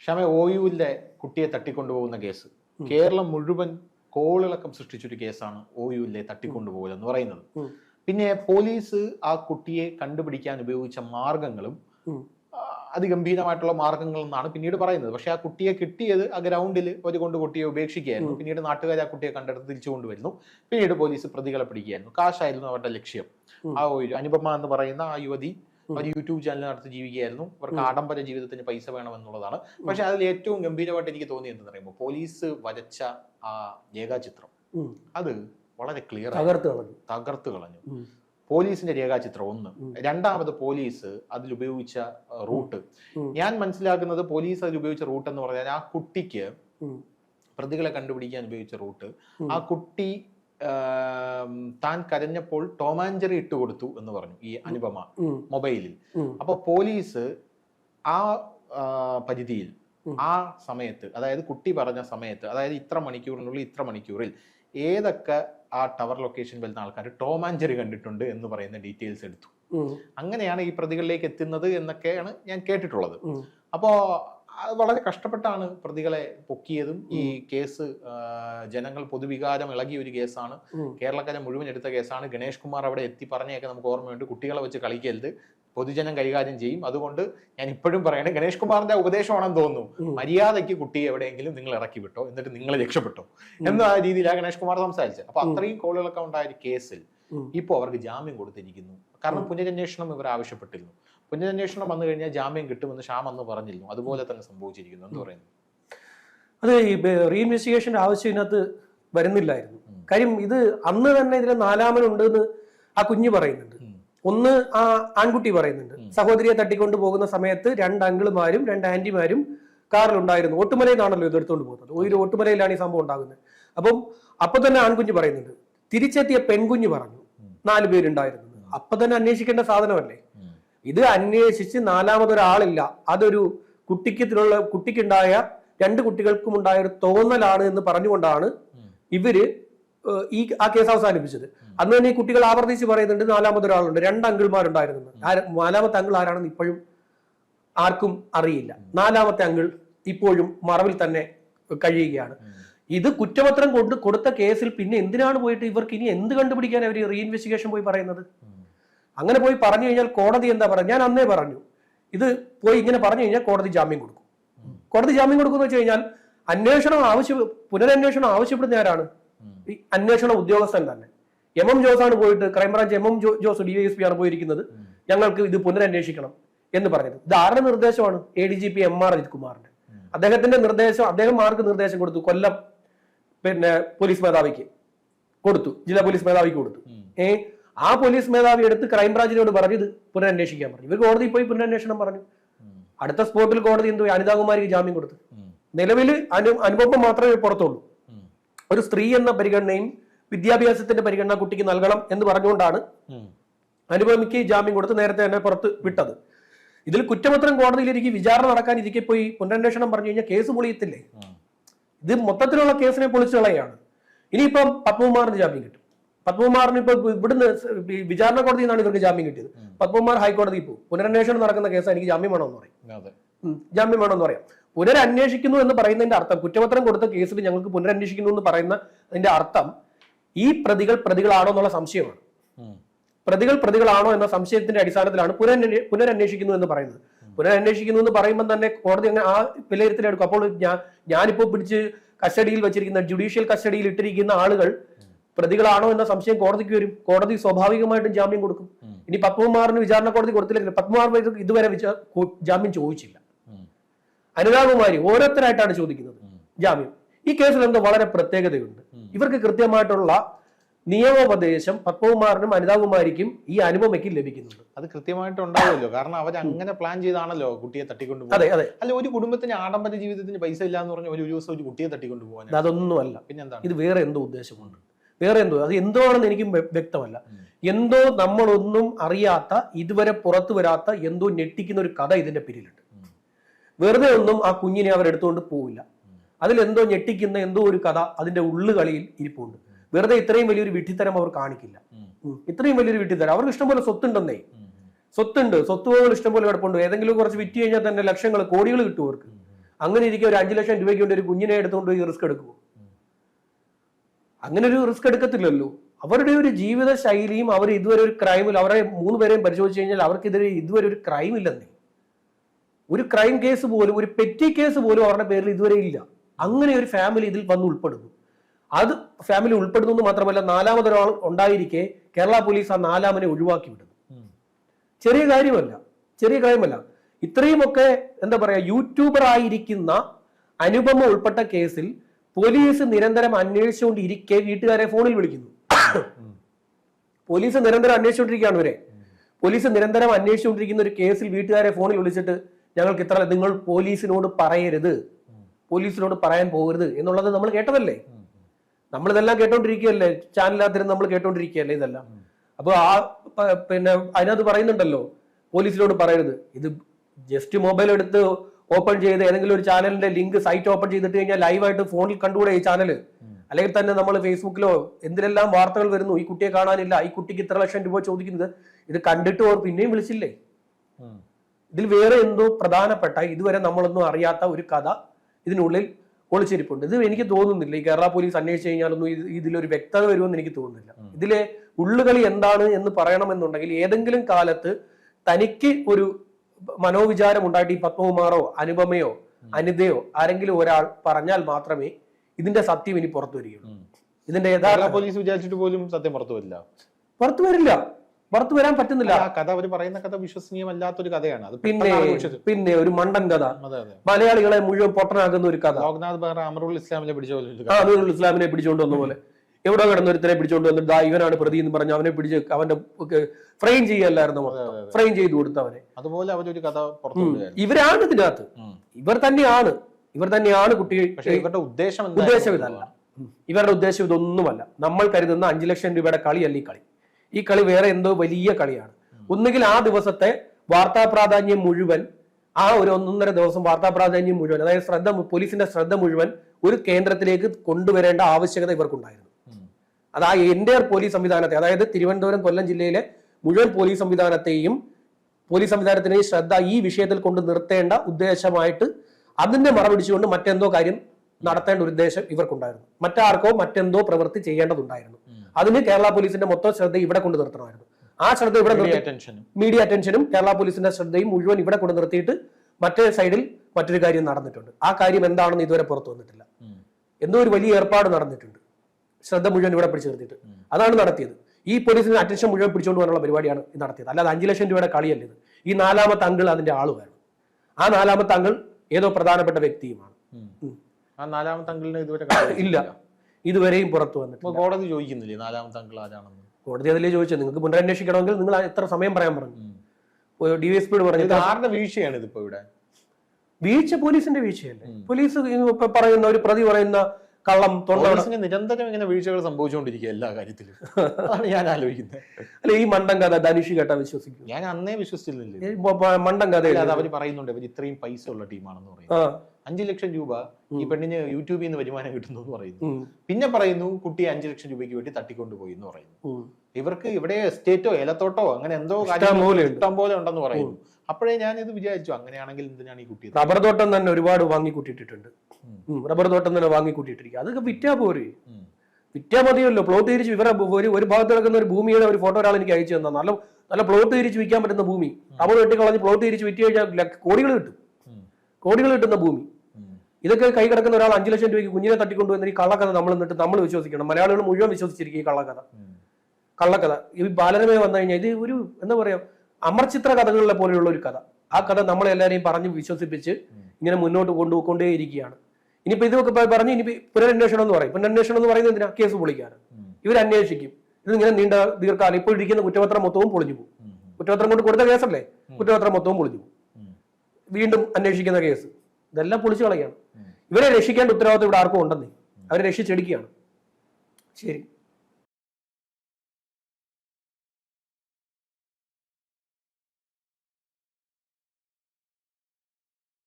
ക്ഷമ ഓയുവിലെ കുട്ടിയെ തട്ടിക്കൊണ്ടുപോകുന്ന കേസ്. കേരളം മുഴുവൻ കോളിളക്കം സൃഷ്ടിച്ചൊരു കേസാണ് ഓയുവിലെ തട്ടിക്കൊണ്ടുപോകൽ എന്ന് പറയുന്നത്. പിന്നെ പോലീസ് ആ കുട്ടിയെ കണ്ടുപിടിക്കാൻ ഉപയോഗിച്ച മാർഗങ്ങളും അതിഗംഭീരമായിട്ടുള്ള മാർഗങ്ങൾ എന്നാണ് പിന്നീട് പറയുന്നത്. പക്ഷെ ആ കുട്ടിയെ കിട്ടിയത് ആ ഗ്രൗണ്ടിൽ ഒരു കൊണ്ട് കുട്ടിയെ ഉപേക്ഷിക്കുകയായിരുന്നു. പിന്നീട് നാട്ടുകാർ ആ കുട്ടിയെ കണ്ടെടുത്ത് തിരിച്ചു കൊണ്ടുവരുന്നു. പിന്നീട് പോലീസ് പ്രതികളെ പിടിക്കുകയായിരുന്നു. കാശായിരുന്നു അവരുടെ ലക്ഷ്യം. ആ ഒരു അനുപമ എന്ന് പറയുന്ന ആ യുവതി ഒരു യൂട്യൂബ് ചാനൽ നടത്തി ജീവിക്കുകയായിരുന്നു. അവർക്ക് ആഡംബര ജീവിതത്തിന് പൈസ വേണം എന്നുള്ളതാണ് പക്ഷെ അതിൽ ഏറ്റവും ഗംഭീരമായിട്ട് എനിക്ക് തോന്നി എന്ന് പറയുമ്പോൾ പോലീസ് വരച്ച ആ രേഖാചിത്രം. അത് വളരെ ക്ലിയർ തകർത്ത് കളഞ്ഞു. തകർത്ത് കളഞ്ഞു. പോലീസിന്റെ രേഖാചിത്രം ഒന്ന്. രണ്ടാമത് പോലീസ് അതിൽ ഉപയോഗിച്ച റൂട്ട്. ഞാൻ മനസ്സിലാക്കുന്നത് പോലീസ് അതിൽ ഉപയോഗിച്ച റൂട്ട് എന്ന് പറഞ്ഞാൽ ആ കുട്ടിക്ക് പ്രതികളെ കണ്ടുപിടിക്കാൻ ഉപയോഗിച്ച റൂട്ട്. ആ കുട്ടി താൻ കരഞ്ഞപ്പോൾ ടോമാഞ്ചറി ഇട്ട് കൊടുത്തു എന്ന് പറഞ്ഞു ഈ അനുപമ മൊബൈലിൽ. അപ്പോൾ അപ്പൊ പോലീസ് ആ പരിധിയിൽ ആ സമയത്ത് അതായത് കുട്ടി പറഞ്ഞ സമയത്ത് അതായത് ഇത്ര മണിക്കൂറിനുള്ളിൽ ഇത്ര മണിക്കൂറിൽ ഏതൊക്കെ ആ ടവർ ലൊക്കേഷൻ വരുന്ന ആൾക്കാർ ടോമാഞ്ചറി കണ്ടിട്ടുണ്ട് എന്ന് പറയുന്ന ഡീറ്റെയിൽസ് എടുത്തു. അങ്ങനെയാണ് ഈ പ്രതികളിലേക്ക് എത്തുന്നത് എന്നൊക്കെയാണ് ഞാൻ കേട്ടിട്ടുള്ളത്. ഉം. വളരെ കഷ്ടപ്പെട്ടാണ് പ്രതികളെ പൊക്കിയതും ഈ കേസ് ജനങ്ങൾ പൊതുവികാരം ഇളകിയ ഒരു കേസാണ്. കേരളക്കാരെ മുഴുവൻ എടുത്ത കേസാണ്. ഗണേഷ് കുമാർ അവിടെ എത്തി പറഞ്ഞൊക്കെ നമുക്ക് ഓർമ്മയുണ്ട് കുട്ടികളെ വെച്ച് കളിക്കരുത്. പൊതുജനം കൈകാര്യം ചെയ്യും. അതുകൊണ്ട് ഞാൻ ഇപ്പോഴും പറയണേ ഗണേഷ് കുമാറിന്റെ ഉപദേശമാണെന്ന് തോന്നുന്നു. മര്യാദയ്ക്ക് കുട്ടിയെ എവിടെയെങ്കിലും നിങ്ങൾ ഇറക്കി വിട്ടോ എന്നിട്ട് നിങ്ങൾ രക്ഷപ്പെട്ടോ. എന്ന രീതിയിലാണ് ഗണേഷ് കുമാർ സംസാരിച്ചത്. അപ്പൊ അത്രയും കോളുകളൊക്കെ ഉണ്ടായ ഒരു കേസിൽ. ഇപ്പോൾ അവർക്ക് ജാമ്യം കൊടുത്തിരിക്കുന്നു. കാരണം പുനരന്വേഷണം ഇവർ ആവശ്യപ്പെട്ടിരുന്നു. പുനരന്വേഷണം വന്നു കഴിഞ്ഞാൽ ജാമ്യം കിട്ടുമെന്ന് ഷാം അന്ന് പറഞ്ഞിരുന്നു. അതുപോലെ തന്നെ സംഭവിച്ചിരിക്കുന്നു. എന്ന് പറയുന്നു? അത് ഈ റീഇൻവെസ്റ്റിഗേഷന്റെ ആവശ്യം ഇതിനകത്ത് വരുന്നില്ലായിരുന്നു. കാര്യം ഇത് അന്ന് തന്നെ ഇതിലെ നാലാമനുണ്ട് എന്ന് ആ കുഞ്ഞ് പറയുന്നുണ്ട്. ഒന്ന് ആ ആൺകുട്ടി പറയുന്നുണ്ട്. സഹോദരിയെ തട്ടിക്കൊണ്ട് പോകുന്ന സമയത്ത് രണ്ട് അങ്കിളുമാരും രണ്ട് ആന്റിമാരും കാറിലുണ്ടായിരുന്നു. ഓട്ടുമലയിൽ നിന്നാണല്ലോ ഇത് എടുത്തുകൊണ്ട് പോകുന്നത്. ഒരു ഓട്ടുമലയിലാണ് ഈ സംഭവം ഉണ്ടാകുന്നത്. അപ്പം അപ്പൊ തന്നെ ആൺകുഞ്ഞ് പറയുന്നുണ്ട്. തിരിച്ചെത്തിയ പെൺകുഞ്ഞ് പറഞ്ഞു. നാല് പേരുണ്ടായിരുന്നു. അപ്പൊ തന്നെ അന്വേഷിക്കേണ്ട സാധനമല്ലേ. ഇത് അന്വേഷിച്ച് നാലാമതൊരാളില്ല. അതൊരു കുട്ടിക്കത്തിലുള്ള കുട്ടിക്കുണ്ടായ രണ്ട് കുട്ടികൾക്കും ഉണ്ടായ ഒരു തോന്നലാണ് എന്ന് പറഞ്ഞുകൊണ്ടാണ്. ഇവർ ഈ ആ കേസ് അവസാനിപ്പിച്ചത്. അന്ന് തന്നെ ഈ കുട്ടികൾ ആവർത്തിച്ച് പറയുന്നുണ്ട് നാലാമതൊരാളുണ്ട്. രണ്ട് അങ്കിൾമാരുണ്ടായിരുന്നു. നാലാമത്തെ അങ്കിൾ ആരാണെന്ന് ഇപ്പോഴും ആർക്കും അറിയില്ല. നാലാമത്തെ അങ്കിൾ ഇപ്പോഴും മറവിൽ തന്നെ കഴിയുകയാണ്. ഇത് കുറ്റപത്രം കൊണ്ട് കൊടുത്ത കേസിൽ പിന്നെ എന്തിനാണ് പോയിട്ട് ഇവർക്ക് ഇനി എന്ത് കണ്ടുപിടിക്കാൻ അവർ റീഇൻവെസ്റ്റിഗേഷൻ പോയി പറയുന്നത്. അങ്ങനെ പോയി പറഞ്ഞു കഴിഞ്ഞാൽ കോടതി എന്താ പറയുക? ഞാൻ അന്നേ പറഞ്ഞു. ഇത് പോയി ഇങ്ങനെ പറഞ്ഞു കഴിഞ്ഞാൽ കോടതി ജാമ്യം കൊടുക്കും. കോടതി ജാമ്യം കൊടുക്കുന്ന വെച്ച് കഴിഞ്ഞാൽ അന്വേഷണം ആവശ്യ പുനരന്വേഷണം ആവശ്യപ്പെടുന്ന ആരാണ്? ഈ അന്വേഷണ ഉദ്യോഗസ്ഥൻ തന്നെ. എം എം ജോസാണ് പോയിട്ട് ക്രൈംബ്രാഞ്ച് എം എം ജോ- ജോസ് ഡി എസ് പി ആണ് പോയിരിക്കുന്നത്. ഞങ്ങൾക്ക് ഇത് പുനരന്വേഷിക്കണം എന്ന് പറഞ്ഞത്. ഇത് ആരുടെ നിർദ്ദേശമാണ്? A D G P M R Ajith കുമാറിന്റെ അദ്ദേഹത്തിന്റെ നിർദ്ദേശം അദ്ദേഹം ആർക്ക് നിർദ്ദേശം കൊടുത്തു? കൊല്ലം പിന്നെ പോലീസ് മേധാവിക്ക് കൊടുത്തു. ജില്ലാ പോലീസ് മേധാവിക്ക് കൊടുത്തു. ഉം. ആ പോലീസ് മേധാവി എടുത്ത് ക്രൈംബ്രാഞ്ചിനോട് പറഞ്ഞു ഇത് പുനരന്വേഷിക്കാൻ പറഞ്ഞു. ഇവർ കോടതി പോയി പുനരന്വേഷണം പറഞ്ഞു. അടുത്ത സ്പോട്ടിൽ കോടതി എന്തോ അനിതാകുമാരിക്ക് ജാമ്യം കൊടുത്തു. നിലവിൽ അനു അനുഭവം മാത്രമേ പുറത്തുള്ളൂ. ഒരു സ്ത്രീ എന്ന പരിഗണനയും വിദ്യാഭ്യാസത്തിന്റെ പരിഗണന കുട്ടിക്ക് നൽകണം എന്ന് പറഞ്ഞുകൊണ്ടാണ്. അനുപമയ്ക്ക് ജാമ്യം കൊടുത്ത് നേരത്തെ തന്നെ പുറത്ത് വിട്ടത്. ഇതിൽ കുറ്റപത്രം കോടതിയിലിരിക്കും വിചാരണ നടക്കാൻ ഇരിക്കെ പോയി പുനരന്വേഷണം പറഞ്ഞു കഴിഞ്ഞാൽ കേസ് പൊളിയത്തില്ലേ ഇത് മൊത്തത്തിലുള്ള കേസിനെ പൊളിച്ചു കളയാണ് ഇനിയിപ്പം പത്മകുമാറിന് ജാമ്യം കിട്ടും. പത്മകുമാറിന് ഇപ്പൊ ഇവിടുന്ന് വിചാരണ കോടതിയിൽ നിന്നാണ് ഇവർക്ക് ജാമ്യം കിട്ടിയത്. പത്മകുമാർ ഹൈക്കോടതിയിൽ പോകും. പുനരന്വേഷണം നടക്കുന്ന കേസ് എനിക്ക് ജാമ്യം വേണമെന്ന് പറയും. ജാമ്യം വേണമെന്ന് പറയാം. പുനരന്വേഷിക്കുന്നു എന്ന് പറയുന്നതിന്റെ അർത്ഥം കുറ്റപത്രം കൊടുത്ത കേസിൽ ഞങ്ങൾക്ക് പുനരന്വേഷിക്കുന്നു എന്ന് പറയുന്ന അതിന്റെ അർത്ഥം ഈ പ്രതികൾ പ്രതികളാണോ എന്നുള്ള സംശയമാണ്. പ്രതികൾ പ്രതികളാണോ എന്ന സംശയത്തിന്റെ അടിസ്ഥാനത്തിലാണ് പുനരന്വേ പുനരന്വേഷിക്കുന്നു എന്ന് പറയുന്നത്. പുനരന്വേഷിക്കുന്നു എന്ന് പറയുമ്പോൾ തന്നെ കോടതി അങ്ങനെ ആ വിലയിരുത്തലെടുക്കും. അപ്പോൾ ഞാൻ ഞാനിപ്പോ പിടിച്ച് കസ്റ്റഡിയിൽ വെച്ചിരിക്കുന്ന ജുഡീഷ്യൽ കസ്റ്റഡിയിൽ ഇട്ടിരിക്കുന്ന ആളുകൾ പ്രതികളാണോ എന്ന സംശയം കോടതിക്ക് വരും. കോടതി സ്വാഭാവികമായിട്ടും ജാമ്യം കൊടുക്കും. ഇനി പത്മകുമാറിന് വിചാരണ കോടതി കൊടുത്തില്ലെങ്കിൽ പത്മകുമാർ ഇതുവരെ ജാമ്യം ചോദിച്ചില്ല. ഉം. അനുരാഗകുമാരി ഓരോരുത്തരായിട്ടാണ് ചോദിക്കുന്നത് ജാമ്യം. ഈ കേസിൽ എന്തോ വളരെ പ്രത്യേകതയുണ്ട്. ഇവർക്ക് കൃത്യമായിട്ടുള്ള നിയമോപദേശം പത്മകുമാറിനും അനിതാകുമാരിക്കും ഈ അനുപമയ്ക്കും ലഭിക്കുന്നുണ്ട്. അത് കൃത്യമായിട്ട് ഉണ്ടാവുമല്ലോ കാരണം അവർ അങ്ങനെ പ്ലാൻ ചെയ്താണല്ലോ കുട്ടിയെ തട്ടിക്കൊണ്ടു അതെ അതെ. അല്ല ഒരു കുടുംബത്തിന് ആഡംബര ജീവിതത്തിന് പൈസ ഇല്ല എന്ന് പറഞ്ഞ ഒരു ദിവസം ഒരു കുട്ടിയെ തട്ടിക്കൊണ്ടു പോകാൻ അതൊന്നും അല്ല പിന്നെന്താ ഇത് വേറെ എന്തോ ഉദ്ദേശമുണ്ട്. വേറെ എന്തോ അത് എന്തോ ആണെന്ന് എനിക്ക് വ്യക്തമല്ല. എന്തോ നമ്മളൊന്നും അറിയാത്ത ഇതുവരെ പുറത്തു വരാത്ത എന്തോ ഞെട്ടിക്കുന്ന ഒരു കഥ ഇതിന്റെ പിന്നിലുണ്ട്. വെറുതെ ഒന്നും ആ കുഞ്ഞിനെ അവർ എടുത്തുകൊണ്ട് പോവില്ല. അതിലെന്തോ ഞെട്ടിക്കുന്ന എന്തോ ഒരു കഥ അതിന്റെ ഉള്ളുകളിയിൽ ഇരിപ്പുണ്ട് വെറുതെ ഇത്രയും വലിയൊരു വിഡ്ഢിത്തരം അവർ കാണിക്കില്ല. ഇത്രയും വലിയൊരു വിഡ്ഢിത്തരം അവർക്ക് ഇഷ്ടംപോലെ സ്വത്തുണ്ടെന്നേ സ്വത്തുണ്ട് സ്വത്ത് സ്വത്തുണ്ട് സ്വത്തുവകൾ ഇഷ്ടംപോലെ കിടപ്പുണ്ട് ഏതെങ്കിലും കുറച്ച് വിറ്റ് കഴിഞ്ഞാൽ തന്നെ ലക്ഷങ്ങൾ കോടികൾ കിട്ടും അവർക്ക് അങ്ങനെ ഇരിക്കും ഒരു അഞ്ചു ലക്ഷം രൂപയ്ക്ക് വേണ്ടി ഒരു കുഞ്ഞിനെ എടുത്തുകൊണ്ട് ഈ റിസ്ക് എടുക്കുമോ അങ്ങനെ ഒരു റിസ്ക് എടുക്കത്തില്ലല്ലോ. അവരുടെ ഒരു ജീവിത ശൈലിയും അവർ ഇതുവരെ ഒരു ക്രൈമിൽ അവരെ മൂന്ന് പേരെയും പരിശോധിച്ച് കഴിഞ്ഞാൽ അവർക്കെതിരെ ഇതുവരെ ഒരു ക്രൈം ഇല്ലെന്നേ. ഒരു ക്രൈം കേസ് പോലും ഒരു പെറ്റി കേസ് പോലും അവരുടെ പേരിൽ ഇതുവരെ ഇല്ല. അങ്ങനെ ഒരു ഫാമിലി ഇതിൽ വന്ന് ഉൾപ്പെടുന്നു. അത് ഫാമിലി ഉൾപ്പെടുന്നു എന്ന് മാത്രമല്ല നാലാമതൊരാൾ ഉണ്ടായിരിക്കെ കേരള പോലീസ് ആ നാലാമനെ ഒഴിവാക്കി വിടുന്നു ചെറിയ കാര്യമല്ല ചെറിയ കാര്യമല്ല ഇത്രയുമൊക്കെ എന്താ പറയാ യൂട്യൂബർ ആയിരിക്കുന്ന അനുപമ ഉൾപ്പെട്ട കേസിൽ പോലീസ് നിരന്തരം അന്വേഷിച്ചുകൊണ്ടിരിക്കെ വീട്ടുകാരെ ഫോണിൽ വിളിക്കുന്നു. പോലീസ് നിരന്തരം അന്വേഷിച്ചുകൊണ്ടിരിക്കുകയാണ് ഇവരെ. പോലീസ് നിരന്തരം അന്വേഷിച്ചുകൊണ്ടിരിക്കുന്ന ഒരു കേസിൽ വീട്ടുകാരെ ഫോണിൽ വിളിച്ചിട്ട് ഞങ്ങൾക്ക് ഇത്ര നിങ്ങൾ പോലീസിനോട് പറയരുത്. പോലീസിനോട് പറയാൻ പോകരുത് എന്നുള്ളത് നമ്മൾ കേട്ടതല്ലേ? നമ്മൾ ഇതെല്ലാം കേട്ടോണ്ടിരിക്കുകയല്ലേ? ചാനലിനകത്തിരുന്ന് നമ്മൾ കേട്ടോണ്ടിരിക്കുകയല്ലേ ഇതെല്ലാം? അപ്പൊ ആ പിന്നെ അതിനകത്ത് പറയുന്നുണ്ടല്ലോ പോലീസിനോട് പറയരുത്. ഇത് ജസ്റ്റ് മൊബൈൽ എടുത്ത് ഓപ്പൺ ചെയ്ത് ഏതെങ്കിലും ഒരു ചാനലിന്റെ ലിങ്ക് സൈറ്റ് ഓപ്പൺ ചെയ്തിട്ട് കഴിഞ്ഞാൽ ലൈവായിട്ട് ഫോണിൽ കണ്ടുകൂടെ ഈ ചാനൽ അല്ലെങ്കിൽ തന്നെ നമ്മൾ ഫേസ്ബുക്കിലോ എന്തിലെല്ലാം വാർത്തകൾ വരുന്നു? ഈ കുട്ടിയെ കാണാനില്ല. ഈ കുട്ടിക്ക് ഇത്ര ലക്ഷം രൂപ ചോദിക്കുന്നത് ഇത് കണ്ടിട്ട് ഓർ പിന്നെയും വിളിച്ചില്ലേ? ഇതിൽ വേറെ എന്തോ പ്രധാനപ്പെട്ട ഇതുവരെ നമ്മളൊന്നും അറിയാത്ത ഒരു കഥ ഇതിനുള്ളിൽ ഒളിച്ചിരിപ്പുണ്ട്. ഇത് എനിക്ക് തോന്നുന്നില്ല. ഈ കേരള പോലീസ് അന്വേഷിച്ച് കഴിഞ്ഞാലൊന്നും ഇത് ഇതിലൊരു വ്യക്തത വരുമെന്ന് എനിക്ക് തോന്നുന്നില്ല. ഇതിലെ ഉള്ളുകളി എന്താണ് എന്ന് പറയണമെന്നുണ്ടെങ്കിൽ ഏതെങ്കിലും കാലത്ത് തനിക്ക് ഒരു മനോവിചാരം ഉണ്ടായിട്ട് ഈ പത്മകുമാറോ അനുപമയോ അനിതയോ ആരെങ്കിലും ഒരാൾ പറഞ്ഞാൽ മാത്രമേ ഇതിന്റെ സത്യം ഇനി പുറത്തു വരികയുള്ളൂ. ഇതിന്റെ യഥാർത്ഥ പോലീസ് വിചാരിച്ചിട്ട് പോലും സത്യം പുറത്തു വരില്ല. പുറത്തു വരില്ല. പുറത്തു വരാൻ പറ്റുന്നില്ല. ആ കഥ അവർ പറയുന്ന കഥ വിശ്വസനീയമല്ലാത്തൊരു കഥയാണ്. അത് പിന്നെ പിന്നെ ഒരു മണ്ടൻ കഥ. മലയാളികളെ മുഴുവൻ പൊട്ടനാക്കുന്ന ഒരു കഥ. ലോക്നാഥ് ബെഹ്റ അമറുൽ ഇസ്ലാമിനെ പിടിച്ച പോലെ കഥ. ഇസ്ലാമിനെ പിടിച്ചുകൊണ്ട് വന്ന പോലെ. എവിടെ കിടന്നൊരുത്തനെ പിടിച്ചോണ്ട് വന്നിട്ട് ദാ ഇവനാണ് പ്രതി എന്ന് പറഞ്ഞ് അവനെ പിടിച്ച് അവന്റെ ഫ്രെയിം ചെയ്യല്ലായിരുന്നു. ഫ്രെയിം ചെയ്ത് കൊടുത്തവനെ അതുപോലെ അവനൊരു കഥ ഇവരാണ് ഇതിനകത്ത് ഇവർ തന്നെയാണ്. ഇവർ തന്നെയാണ് കുട്ടി പക്ഷേ ഇവരുടെ ഉദ്ദേശം ഉദ്ദേശം ഇതല്ല. ഇവരുടെ ഉദ്ദേശം ഇതൊന്നുമല്ല. നമ്മൾ കരുതുന്ന അഞ്ചു ലക്ഷം രൂപയുടെ കളിയല്ല ഈ കളി. ഈ കളി വേറെ എന്തോ വലിയ കളിയാണ്. ഒന്നുകിൽ ആ ദിവസത്തെ വാർത്താ പ്രാധാന്യം മുഴുവൻ ആ ഒരു ഒന്നൊന്നര ദിവസം വാർത്താ പ്രാധാന്യം മുഴുവൻ അതായത് ശ്രദ്ധ പോലീസിന്റെ ശ്രദ്ധ മുഴുവൻ ഒരു കേന്ദ്രത്തിലേക്ക് കൊണ്ടുവരേണ്ട ആവശ്യകത ഇവർക്കുണ്ടായിരുന്നു. അത് ആ എന്റെ പോലീസ് സംവിധാനത്തെ അതായത് തിരുവനന്തപുരം കൊല്ലം ജില്ലയിലെ മുഴുവൻ പോലീസ് സംവിധാനത്തെയും പോലീസ് സംവിധാനത്തിനെയും ശ്രദ്ധ ഈ വിഷയത്തിൽ കൊണ്ട് നിർത്തേണ്ട ഉദ്ദേശമായിട്ട് അതിന്റെ മറപിടിച്ചുകൊണ്ട് മറ്റെന്തോ കാര്യം നടത്തേണ്ട ഒരു ഉദ്ദേശം ഇവർക്കുണ്ടായിരുന്നു. മറ്റാർക്കോ മറ്റെന്തോ പ്രവൃത്തി ചെയ്യേണ്ടതുണ്ടായിരുന്നു. അതിന് കേരള പോലീസിന്റെ മൊത്തം ശ്രദ്ധ ഇവിടെ കൊണ്ട് നിർത്തണമായിരുന്നു. ആ ശ്രദ്ധ ഇവിടെ മീഡിയ അറ്റൻഷനും കേരള പോലീസിന്റെ ശ്രദ്ധയും മുഴുവൻ ഇവിടെ കൊണ്ട് നിർത്തിയിട്ട് മറ്റേ സൈഡിൽ മറ്റൊരു കാര്യം നടന്നിട്ടുണ്ട്. ആ കാര്യം എന്താണെന്ന് ഇതുവരെ പുറത്തു വന്നിട്ടില്ല. എന്തോ ഒരു വലിയ ഏർപ്പാട് നടന്നിട്ടുണ്ട്. ശ്രദ്ധ മുഴുവൻ ഇവിടെ പിടിച്ചു നിർത്തിയിട്ട്. അതാണ് നടത്തിയത്. ഈ പോലീസിന് അറ്റൻഷൻ മുഴുവൻ പിടിച്ചുകൊണ്ട് പോകാനുള്ള പരിപാടിയാണ് ഇത് നടത്തിയത്. അല്ലാതെ അഞ്ചു ലക്ഷം രൂപയുടെ കളിയല്ല ഇത്. ഈ നാലാമത്തെ അങ്കിൾ അതിന്റെ ആളുമായിരുന്നു. ആ നാലാമത്തെ അങ്കിൾ ഏതോ പ്രധാനപ്പെട്ട വ്യക്തിയുമാണ്. ആ നാലാമത്തെ അങ്കിളിന് ഇതുവരെ ഇല്ല. ഇതുവരെയും പുറത്തു വന്നിട്ട് കോടതി ചോദിക്കുന്നില്ലേ നാലാമത്തെ അങ്കിൾ ആരാണെന്ന്? കോടതി അതിലേ ചോദിച്ചത്? നിങ്ങൾക്ക് പുനരന്വേഷിക്കണമെങ്കിൽ നിങ്ങൾ എത്ര സമയം പറയാൻ പറഞ്ഞു. ഉം. ഡിവൈഎസ്പിയോട് പറഞ്ഞു ഇത് ആരുടെ വീഴ്ചയാണ് ഇതിപ്പോ ഇവിടെ? വീഴ്ച പോലീസിന്റെ വീഴ്ചയല്ലേ? പോലീസ് പറയുന്ന ഒരു പ്രതി പറയുന്ന കള്ളം തൊണ്ട നിരന്തരം ഇങ്ങനെ വീഴ്ചകൾ സംഭവിച്ചുകൊണ്ടിരിക്കുക എല്ലാ കാര്യത്തിലും. അതാണ് ഞാൻ ആലോചിക്കുന്നത്. അല്ലെ ഈ മണ്ടൻ കഥ ധനുഷ് കേട്ടാ വിശ്വസിക്കും ഞാൻ അന്നേ വിശ്വസിച്ചിരുന്നില്ല മണ്ടൻ കഥ അത് അവർ പറയുന്നുണ്ട് അവർ ഇത്രയും പൈസ ഉള്ള ടീമാണെന്ന് പറയുന്നു. ആ. അഞ്ചു ലക്ഷം രൂപ ഈ പെണ്ണിന് യൂട്യൂബിൽ നിന്ന് വരുമാനം കിട്ടുന്നു എന്ന് പറയുന്നു പിന്നെ പറയുന്നു കുട്ടി അഞ്ചു ലക്ഷം രൂപയ്ക്ക് വേണ്ടി തട്ടിക്കൊണ്ടുപോയി എന്ന് പറയുന്നു. ഇവർക്ക് ഇവിടെ എസ്റ്റേറ്റോ ഏലത്തോട്ടോ അങ്ങനെ എന്തോ കാര്യം ഇഷ്ടം പോലെ ഉണ്ടെന്ന് പറയുന്നു. അപ്പോഴേ ഞാൻ ഇത് വിചാരിച്ചു അങ്ങനെയാണെങ്കിൽ എന്തിനാണ് ഈ കുട്ടി റബ്ബർ തോട്ടം തന്നെ ഒരുപാട് വാങ്ങി കൂട്ടിയിട്ടുണ്ട് റബ്ബർ തോട്ടം തന്നെ വാങ്ങി കൂട്ടിയിട്ടിരിക്കുക. അതൊക്കെ വിറ്റാ പോരെ. വിറ്റാ മതിയല്ലോ പ്ലോട്ട് തിരിച്ച് ഇവരെ ഒരു ഒരു ഭാഗത്ത് കിടക്കുന്ന ഒരു ഭൂമിയുടെ ഒരു ഫോട്ടോ ഒരാൾ എനിക്ക് അയച്ചു തന്നാൽ നല്ല നല്ല പ്ലോട്ട് തിരിച്ച് വിൽക്കാൻ പറ്റുന്ന ഭൂമി. റബ്ബർ വെട്ടി കളഞ്ഞ് പ്ലോട്ട് തിരിച്ച് വിറ്റ് കഴിഞ്ഞാൽ കോടികൾ കിട്ടും. കോടികൾ കിട്ടുന്ന ഭൂമി. ഇതൊക്കെ കൈ കിടക്കുന്ന ഒരാൾ അഞ്ചു ലക്ഷം രൂപയ്ക്ക് കുഞ്ഞിനെ തട്ടിക്കൊണ്ടുവന്ന ഈ കള്ളക്കഥ നമ്മൾ എന്നിട്ട് നമ്മൾ വിശ്വസിക്കണം. മലയാളികൾ മുഴുവൻ വിശ്വസിച്ചിരിക്കും ഈ കള്ളക്കഥ. കള്ളക്കഥ. ഈ ബാലരമേ വന്നു കഴിഞ്ഞാൽ ഇത് ഒരു എന്താ പറയാ അമർചിത്ര കഥകളിലെ പോലെയുള്ള ഒരു കഥ. ആ കഥ നമ്മളെല്ലാരെയും പറഞ്ഞ് വിശ്വസിപ്പിച്ച് ഇങ്ങനെ മുന്നോട്ട് കൊണ്ടുപോയിക്കൊണ്ടേ ഇരിക്കുകയാണ് ഇനിയിപ്പോ ഇതൊക്കെ പറഞ്ഞ് ഇനി പുനരന്വേഷണം എന്ന് പറയും. പുനരന്വേഷണം എന്ന് പറയുന്നത് എന്തിനാ? കേസ് പൊളിക്കാണ്. ഇവർ അന്വേഷിക്കും. ഇത് ഇങ്ങനെ നീണ്ട ദീർഘകാലം ഇപ്പോൾ ഇരിക്കുന്ന കുറ്റപത്രം മൊത്തവും പൊളിഞ്ഞു പോകും. കുറ്റപത്രം കൊണ്ട് കൊടുത്ത കേസല്ലേ? കുറ്റപത്രം മൊത്തവും പൊളിഞ്ഞു പോകും. വീണ്ടും അന്വേഷിക്കുന്ന കേസ്. ഇതെല്ലാം പൊളിച്ചു കളയാണ്. ഇവരെ രക്ഷിക്കേണ്ട ഉത്തരവാദിത്വം ഇവിടെ ആർക്കും ഉണ്ടെന്നേ. അവരെ രക്ഷിച്ചെടുക്കുകയാണ്. ശരി.